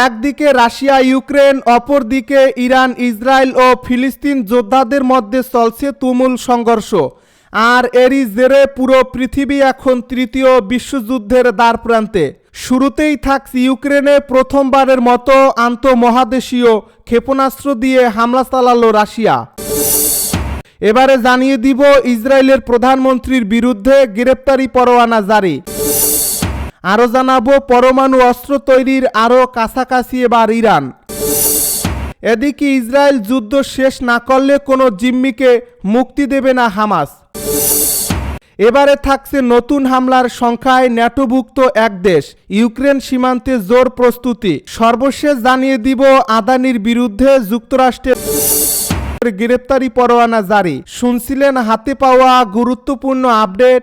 একদিকে Russia, Ukraine, অপরদিকে Iran, Israel ও ফিলিস্তিন যোদ্ধাদের মধ্যে চলছে তুমুল সংঘর্ষ। আর এরই জেরে পুরো পৃথিবী এখন তৃতীয় বিশ্বযুদ্ধের দ্বার প্রান্তে শুরুতেই থাকছে ইউক্রেনে প্রথমবারের মতো আন্তঃমহাদেশীয় ক্ষেপণাস্ত্র দিয়ে হামলা চালালো রাশিয়া। এবারে জানিয়ে দিব ইসরায়েলের প্রধানমন্ত্রীর বিরুদ্ধে গ্রেপ্তারি পরোয়ানা জারি। আরও জানাব, পরমাণু অস্ত্র তৈরির আরও কাছাকাছি এবার ইরান। এদিকে ইসরায়েল যুদ্ধ শেষ না করলে কোনো জিম্মিকে মুক্তি দেবে না হামাস। এবারে থাকছে নতুন হামলার সংখ্যায় ন্যাটোভুক্ত এক দেশ, ইউক্রেন সীমান্তে জোর প্রস্তুতি। সর্বশেষ জানিয়ে দিব, আদানির বিরুদ্ধে যুক্তরাষ্ট্রের গ্রেপ্তারি পরোয়ানা জারি। শুনছিলেন হাতে পাওয়া গুরুত্বপূর্ণ আপডেট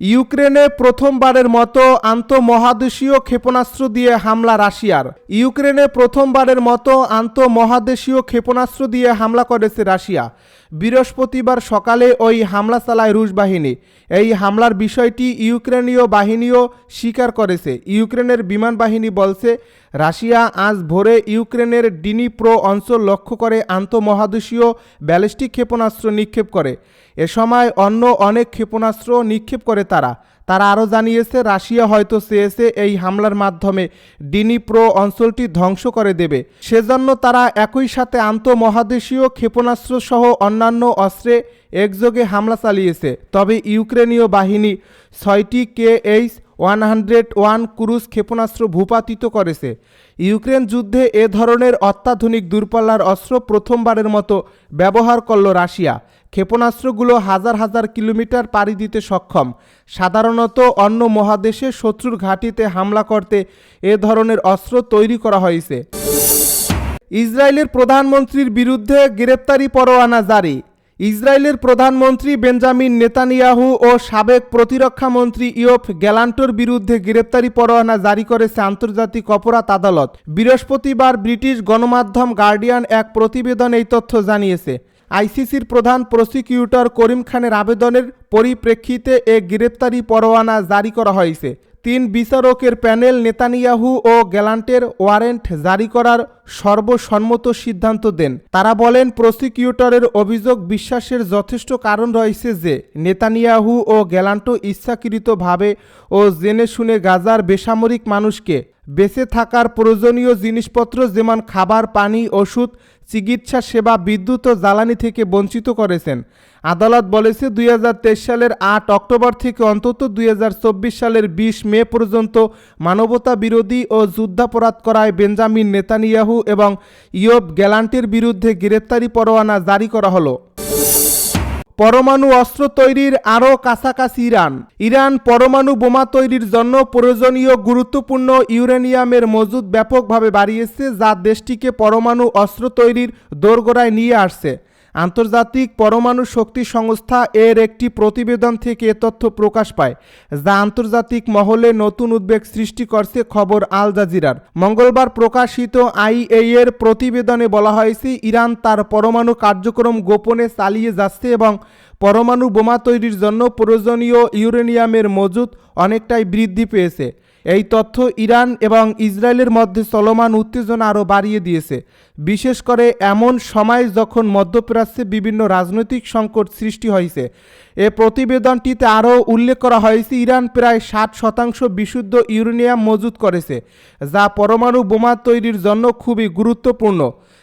ইউক্রেনে প্রথমবারের মতো আন্তঃমহাদেশীয় ক্ষেপণাস্ত্র দিয়ে হামলা রাশিয়ার। ইউক্রেনে প্রথমবারের মতো আন্তঃমহাদেশীয় ক্ষেপণাস্ত্র দিয়ে হামলা করেছে রাশিয়া। বৃহস্পতিবার সকালে ওই হামলা চালায় রুশ বাহিনী। এই হামলার বিষয়টি ইউক্রেনীয় বাহিনীও স্বীকার করেছে। ইউক্রেনের বিমান বাহিনী বলছে, রাশিয়া আজ ভোরে ইউক্রেনের ডিনিপ্রো অঞ্চল লক্ষ্য করে আন্তঃমহাদেশীয় ব্যালিস্টিক ক্ষেপণাস্ত্র নিক্ষেপ করে। এ সময় অন্য অনেক ক্ষেপণাস্ত্র নিক্ষেপ করে তারা। তারা আরও জানিয়েছে, রাশিয়া হয়তো চেয়েছে এই হামলার মাধ্যমে ডিনিপ্রো অঞ্চলটি ধ্বংস করে দেবে। সেজন্য তারা একই সাথে আন্তঃমহাদেশীয় ক্ষেপণাস্ত্র সহ অন্যান্য অস্ত্রে একযোগে হামলা চালিয়েছে। তবে ইউক্রেনীয় বাহিনী ছয়টি K H one hundred one cruise ক্ষেপণাস্ত্র ভূপাতিত করেছে। ইউক্রেন যুদ্ধে এ ধরনের অত্যাধুনিক দূরপাল্লার অস্ত্র প্রথমবারের মতো ব্যবহার করল রাশিয়া। ক্ষেপণাস্ত্রগুলো হাজার হাজার কিলোমিটার পাড়ি দিতে সক্ষম। সাধারণত অন্য মহাদেশে শত্রুর ঘাঁটিতে হামলা করতে এ ধরনের অস্ত্র তৈরি করা হয়েছে। ইসরায়েলের প্রধানমন্ত্রীর বিরুদ্ধে গ্রেপ্তারি পরোয়ানা জারি। ইসরায়েলের প্রধানমন্ত্রী বেঞ্জামিন নেতানিয়াহু ও সাবেক প্রতিরক্ষা মন্ত্রী ইয়ফ গ্যালান্টোর বিরুদ্ধে গ্রেপ্তারি পরোয়ানা জারি করেছে আন্তর্জাতিক অপরাধ আদালত। বৃহস্পতিবার ব্রিটিশ গণমাধ্যম গার্ডিয়ান এক প্রতিবেদন এই তথ্য জানিয়েছে। আইসিসির প্রধান প্রসিকিউটর করিম খানের আবেদনের পরিপ্রেক্ষিতে এ গ্রেপ্তারি পরোয়ানা জারি করা হয়েছে। তিন বিচারকের প্যানেল নেতানিয়াহু ও গ্যালান্টের ওয়ারেন্ট জারি করার সর্বসম্মত সিদ্ধান্ত দেন। তারা বলেন, প্রসিকিউটরের অভিযোগ বিশ্বাসের যথেষ্ট কারণ রয়েছে যে নেতানিয়াহু ও গ্যালান্টো ইচ্ছাকৃতভাবে ও জেনে শুনে গাজার বেসামরিক মানুষকে বেঁচে থাকার প্রয়োজনীয় জিনিসপত্র, যেমন খাবার, পানি, ওষুধ চিকিৎসা সেবা বিদ্যুৎ ও জ্বালানি থেকে বঞ্চিত করেছেন। আদালত বলেছে, দুই হাজার তেইশ সালের আট অক্টোবর থেকে অন্তত দুই হাজার চব্বিশ সালের বিশ মে পর্যন্ত মানবতা বিরোধী ও যুদ্ধাপরাধ করায় বেঞ্জামিন নেতানিয়াহু এবং ইয়ব গ্যালান্টের বিরুদ্ধে গ্রেপ্তারি পরোয়ানা জারি করা হলো। পরমাণু অস্ত্র তৈরির আরও কাছাকাছি ইরান। ইরান পরমাণু বোমা তৈরির জন্য প্রয়োজনীয় গুরুত্বপূর্ণ ইউরেনিয়ামের মজুদ ব্যাপকভাবে বাড়িয়েছে, যা দেশটিকে পরমাণু অস্ত্র তৈরির দোরগোড়ায় নিয়ে আসছে। আন্তর্জাতিক পরমাণু শক্তি সংস্থা এর একটি প্রতিবেদন থেকে এ তথ্য প্রকাশ পায়, যা আন্তর্জাতিক মহলে নতুন উদ্বেগ সৃষ্টি করছে, খবর আল জাজিরার। মঙ্গলবার প্রকাশিত আইএ এর প্রতিবেদনে বলা হয়েছে, ইরান তার পরমাণু কার্যক্রম গোপনে চালিয়ে যাচ্ছে এবং পরমাণু বোমা তৈরির জন্য প্রয়োজনীয় ইউরেনিয়ামের মজুদ অনেকটাই বৃদ্ধি পেয়েছে। এই তথ্য ইরান এবং ইসরায়েলের মধ্যে চলমান উত্তেজনা আরও বাড়িয়ে দিয়েছে। বিশেষ করে এমন সময় যখন মধ্যপ্রাচ্যে বিভিন্ন রাজনৈতিক সংকট সৃষ্টি হয়েছে, এ প্রতিবেদনটিতে আরও উল্লেখ করা হয়েছে, ইরান প্রায় ষাট শতাংশ বিশুদ্ধ ইউরেনিয়াম মজুত করেছে, যা পরমাণু বোমা তৈরির জন্য খুবই গুরুত্বপূর্ণ।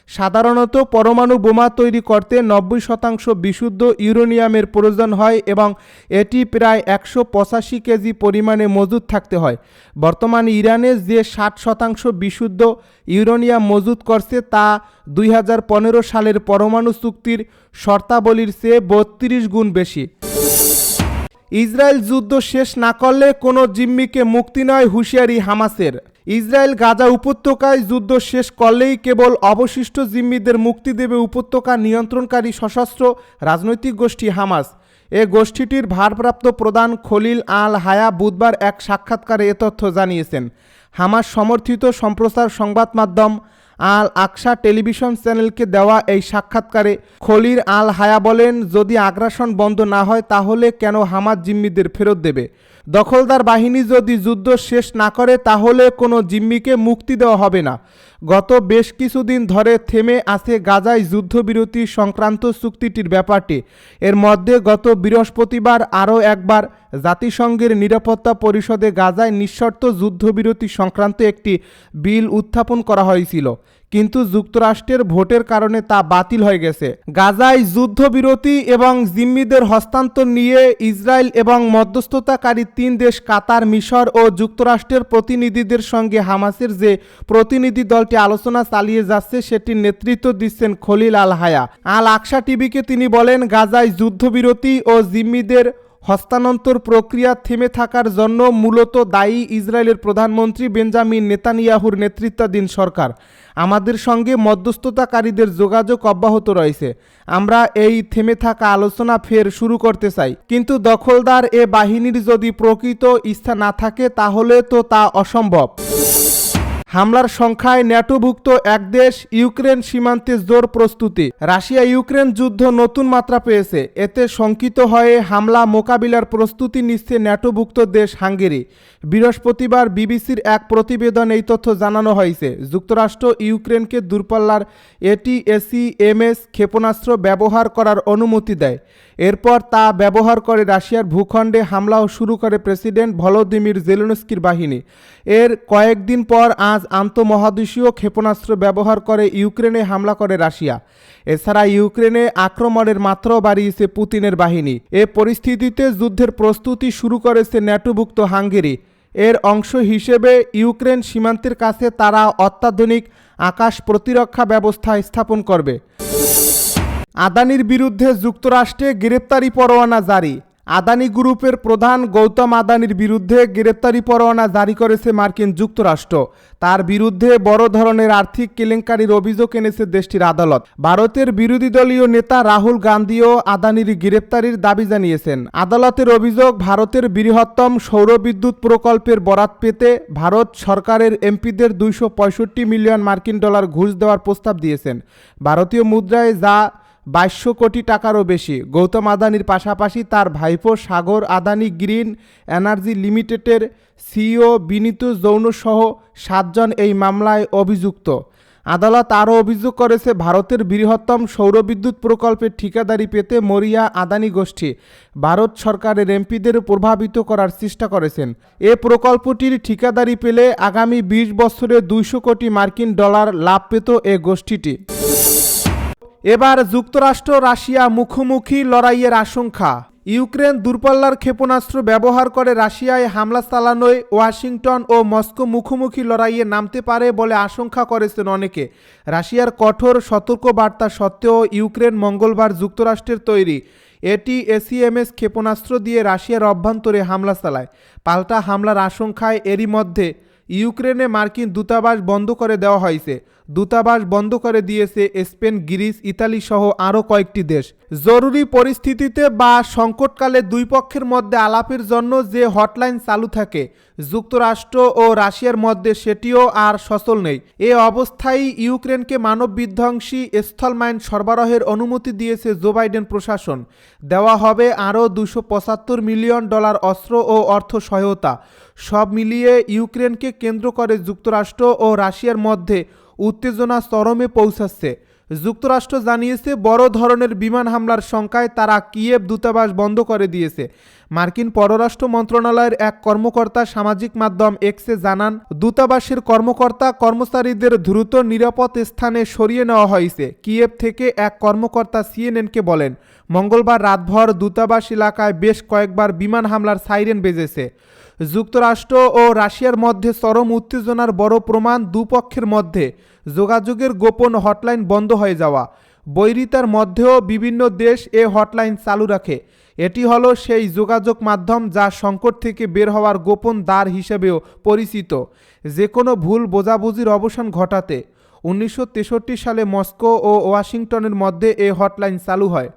সাধারণত পরমাণু বোমা তৈরি করতে নব্বই শতাংশ বিশুদ্ধ ইউরেনিয়ামের প্রয়োজন হয় এবং এটি প্রায় একশো পঁচাশি কেজি পরিমাণে মজুদ থাকতে হয়। বর্তমানে ইরানে যে ষাট শতাংশ বিশুদ্ধ ইউরেনিয়াম মজুদ করছে তা দুই হাজার পনেরো সালের পরমাণু চুক্তির শর্তাবলীর চেয়ে বত্রিশ গুণ বেশি। ইসরায়েল যুদ্ধ শেষ না করলে কোনো জিম্মিকে মুক্তি নয় হুঁশিয়ারি হামাসের। ইসরায়েল গাজা উপত্যকায় যুদ্ধ শেষ করলেই কেবল অবশিষ্ট জিম্মিদের মুক্তি দেবে উপত্যকা নিয়ন্ত্রণকারী সশস্ত্র রাজনৈতিক গোষ্ঠী হামাস। এ গোষ্ঠীটির ভারপ্রাপ্ত প্রধান খলিল আল হায়া বুধবার এক সাক্ষাৎকারে এ তথ্য জানিয়েছেন। হামাস সমর্থিত সম্প্রচার সংবাদ মাধ্যম আল আকসা টেলিভিশন চ্যানেলকে দেওয়া এই সাক্ষাৎকারে খলির আল হায়া বলেন, যদি আগ্রাসন বন্ধ না হয়, তাহলে কেন হামাস জিম্মিদের ফেরত দেবে? দখলদার বাহিনী যদি যুদ্ধ শেষ না করে, তাহলে কোনো জিম্মিকে মুক্তি দেওয়া হবে না। গত বেশ কিছুদিন ধরে থেমে আছে গাজায় যুদ্ধবিরতি সংক্রান্ত চুক্তিটির ব্যাপারটি। এর মধ্যে গত বৃহস্পতিবার আরও একবার জাতিসংঘের নিরাপত্তা পরিষদে গাজায় নিঃশর্ত যুদ্ধবিরতি সংক্রান্ত একটি বিল উত্থাপন করা হয়েছিল। কিন্তু যুক্তরাষ্ট্রের ভোটের কারণে তা বাতিল হয়ে গেছে। গাজায় যুদ্ধবিরতি এবং জিম্মিদের হস্তান্তর নিয়ে ইসরায়েল এবং মধ্যস্থতাকারী তিন দেশ কাতার, মিশর ও যুক্তরাষ্ট্রের প্রতিনিধিদের সঙ্গে হামাসের যে প্রতিনিধি দলটি আলোচনা চালিয়ে যাচ্ছে, সেটির নেতৃত্ব দিচ্ছেন খলিল আল হায়া। আল আকসা টিভিকে তিনি বলেন, গাজায় যুদ্ধবিরতি ও জিম্মিদের হস্তান্তর প্রক্রিয়া থেমে থাকার জন্য মূলত দায়ী ইসরায়েলের প্রধানমন্ত্রী বেঞ্জামিন নেতানিয়াহুর নেতৃত্বাধীন সরকার। আমাদের সঙ্গে মধ্যস্থতাকারীদের যোগাযোগ অব্যাহত রয়েছে। আমরা এই থেমে থাকা আলোচনা ফের শুরু করতে চাই। কিন্তু দখলদার এ বাহিনীর যদি প্রকৃত ইচ্ছা না থাকে, তাহলে তো তা অসম্ভব। হামলার সংখ্যায় ন্যাটোভুক্ত এক দেশ ইউক্রেন সীমান্তে জোর প্রস্তুতি। রাশিয়া ইউক্রেন যুদ্ধ নতুন মাত্রা পেয়েছে। এতে শঙ্কিত হয়ে হামলা মোকাবিলার প্রস্তুতি নিচ্ছে ন্যাটোভুক্ত দেশ হাঙ্গেরি। বৃহস্পতিবার বিবিসির এক প্রতিবেদন এই তথ্য জানানো হয়েছে। যুক্তরাষ্ট্র ইউক্রেনকে দূরপাল্লার এটিএসি এমএস ক্ষেপণাস্ত্র ব্যবহার করার অনুমতি দেয়। এরপর তা ব্যবহার করে রাশিয়ার ভূখণ্ডে হামলাও শুরু করে প্রেসিডেন্ট ভলোদিমির জেলেনস্কির বাহিনী। এর কয়েকদিন পর আজ আন্তঃমহাদেশীয় ক্ষেপণাস্ত্র ব্যবহার করে ইউক্রেনে হামলা করে রাশিয়া। এছাড়া ইউক্রেনে আক্রমণের মাত্রাও বাড়িয়েছে পুতিনের বাহিনী। এ পরিস্থিতিতে যুদ্ধের প্রস্তুতি শুরু করেছে ন্যাটোভুক্ত হাঙ্গেরি। এর অংশ হিসেবে ইউক্রেন সীমান্তের কাছে তারা অত্যাধুনিক আকাশ প্রতিরক্ষা ব্যবস্থা স্থাপন করবে। আদানির বিরুদ্ধে যুক্তরাষ্ট্রে গ্রেপ্তারি পরোয়ানা জারি। আদানি গ্রুপের প্রধান গৌতম আদানির বিরুদ্ধে গ্রেপ্তারি পরোয়ানা জারি করেছে মার্কিন যুক্তরাষ্ট্র। তার বিরুদ্ধে বড় ধরনের আর্থিক কেলেঙ্কারির অভিযোগ এনেছে দেশটির আদালত। ভারতের বিরোধী দলীয় নেতা রাহুল গান্ধীও আদানির গ্রেপ্তারির দাবি জানিয়েছেন। আদালতের অভিযোগ, ভারতের বৃহত্তম সৌরবিদ্যুৎ প্রকল্পের বরাত পেতে ভারত সরকারের এমপিদের দুইশো পঁয়ষট্টি মিলিয়ন মার্কিন ডলার ঘুষ দেওয়ার প্রস্তাব দিয়েছেন। ভারতীয় মুদ্রায় যা বাইশশো কোটি টাকারও বেশি। গৌতম আদানির পাশাপাশি তার ভাইপো সাগর আদানি গ্রিন এনার্জি লিমিটেডের সিইও বিনীত যৌনসহ সাতজন এই মামলায় অভিযুক্ত। আদালত আরও অভিযোগ করেছে, ভারতের বৃহত্তম সৌরবিদ্যুৎ প্রকল্পের ঠিকাদারি পেতে মরিয়া আদানি গোষ্ঠী ভারত সরকারের এমপিদের প্রভাবিত করার চেষ্টা করেছেন। এ প্রকল্পটির ঠিকাদারি পেলে আগামী বিশ বছরে দুইশো কোটি মার্কিন ডলার লাভ পেত এ গোষ্ঠীটি। এবার যুক্তরাষ্ট্র রাশিয়া মুখোমুখি লড়াইয়ের আশঙ্কা। ইউক্রেন দূরপাল্লার ক্ষেপণাস্ত্র ব্যবহার করে রাশিয়ায় হামলা চালানোয় ওয়াশিংটন ও মস্কো মুখোমুখি লড়াইয়ে নামতে পারে বলে আশঙ্কা করেছেন অনেকে। রাশিয়ার কঠোর সতর্কবার্তা সত্ত্বেও ইউক্রেন মঙ্গলবার যুক্তরাষ্ট্রের তৈরি এটি এসিএমএস ক্ষেপণাস্ত্র দিয়ে রাশিয়ার অভ্যন্তরে হামলা চালায়। পাল্টা হামলার আশঙ্কায় এরই মধ্যে ইউক্রেনে মার্কিন দূতাবাস বন্ধ করে দেওয়া হয়েছে। দূতাবাস বন্ধ করে দিয়েছে স্পেন, গ্রিস, ইতালি সহ আরও কয়েকটি দেশ। জরুরি পরিস্থিতিতে বা সংকটকালে দুই পক্ষের মধ্যে আলাপের জন্য যে হটলাইন চালু থাকে, যুক্তরাষ্ট্র ও রাশিয়ার মধ্যে সেটিও আর সচল নেই। এ অবস্থায় ইউক্রেনকে মানব বিধ্বংসী স্থলমাইন সরবরাহের অনুমতি দিয়েছে জো বাইডেন প্রশাসন। দেওয়া হবে আরও দুশো পঁচাত্তর মিলিয়ন ডলার অস্ত্র ও অর্থ সহায়তা। সব মিলিয়ে ইউক্রেনকে কেন্দ্র করে যুক্তরাষ্ট্র ও রাশিয়ার মধ্যে উত্তেজনা চরমে পৌঁছাচ্ছে। যুক্তরাষ্ট্র জানিয়েছে, বড় ধরনের বিমান হামলার শঙ্কায় তারা কিয়েভ দূতাবাস বন্ধ করে দিয়েছে। মার্কিন পররাষ্ট্র মন্ত্রণালয়ের এক কর্মকর্তা সামাজিক মাধ্যম এক্সে জানান, দূতাবাসের কর্মকর্তা কর্মচারীদের দ্রুত নিরাপদ স্থানে সরিয়ে নেওয়া হয়েছে। কিয়েভ থেকে এক কর্মকর্তা সিএনএনকে বলেন, মঙ্গলবার রাতভর দূতাবাস এলাকায় বেশ কয়েকবার বিমান হামলার সাইরেন বেজেছে। যুক্তরাষ্ট্র ও রাশিয়ার মধ্যে চরম উত্তেজনার বড় প্রমাণ দুপক্ষের মধ্যে। যোগাযোগের গোপন হটলাইন বন্ধ হয়ে যাওয়া। বৈরিতার মধ্যেও বিভিন্ন দেশ এ হটলাইন চালু রাখে। এটি হলো সেই যোগাযোগ মাধ্যম যা সংকট থেকে বের হওয়ার গোপন দ্বার হিসেবেও পরিচিত। যে কোনো ভুল বোঝাবুঝির অবসান ঘটাতে। উনিশশো তেষট্টি সালে মস্কো ও ওয়াশিংটনের মধ্যে এ হটলাইন চালু হয়।